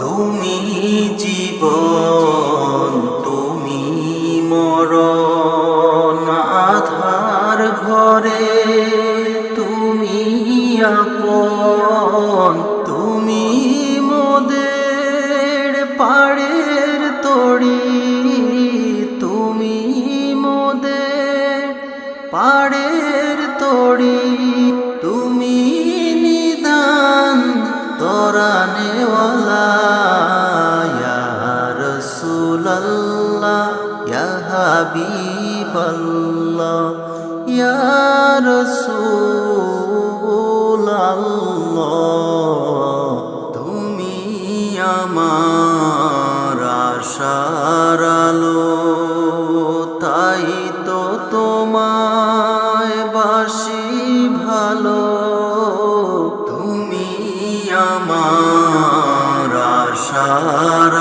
তুমি জীবন তুমি মরণ আধার ঘরে তুমি আপন তুমি মোদের পাড়ের তড়ি ইয়া হাবিবাল্লাহ, ইয়া রাসূলুল্লাহ, তুমি আমার আশার তাই তো তোমায় বাসি ভালো। তুমি আমার আশার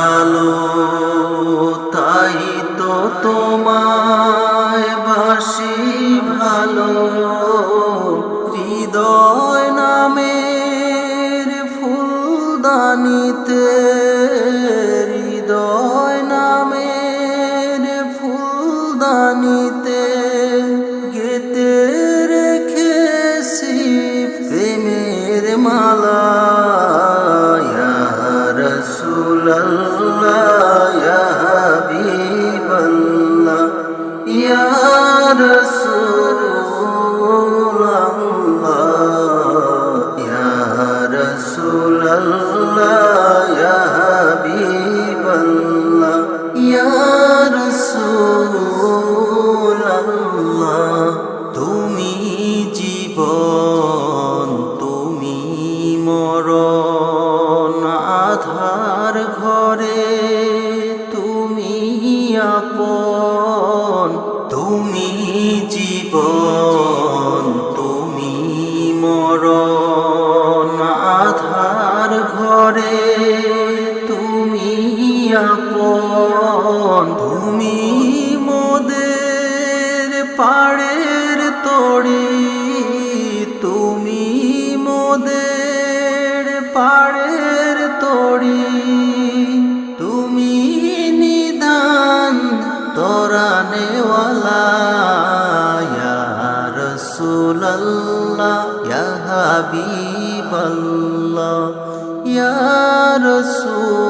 মালা রাসূলুল্লাহ ইয়া হাবিবাল্লাহ ইয়া রাসূলুল্লাহ ইয়া রাসূলুল্লাহ তুমি মোদের পাড়ের তড়ি, তুমি মোদের পাড়ের তড়ি, তুমি নিদান তোরানেওয়ালা, ইয়া রাসূলুল্লাহ, ইয়া হাবিবাল্লাহ, ইয়া রাসূলুল্লাহ।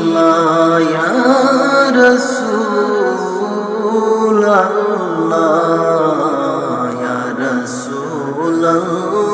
ইয়া রাসূলুল্লাহ ইয়া রাসূলুল্লাহ। ইয়া হাবিব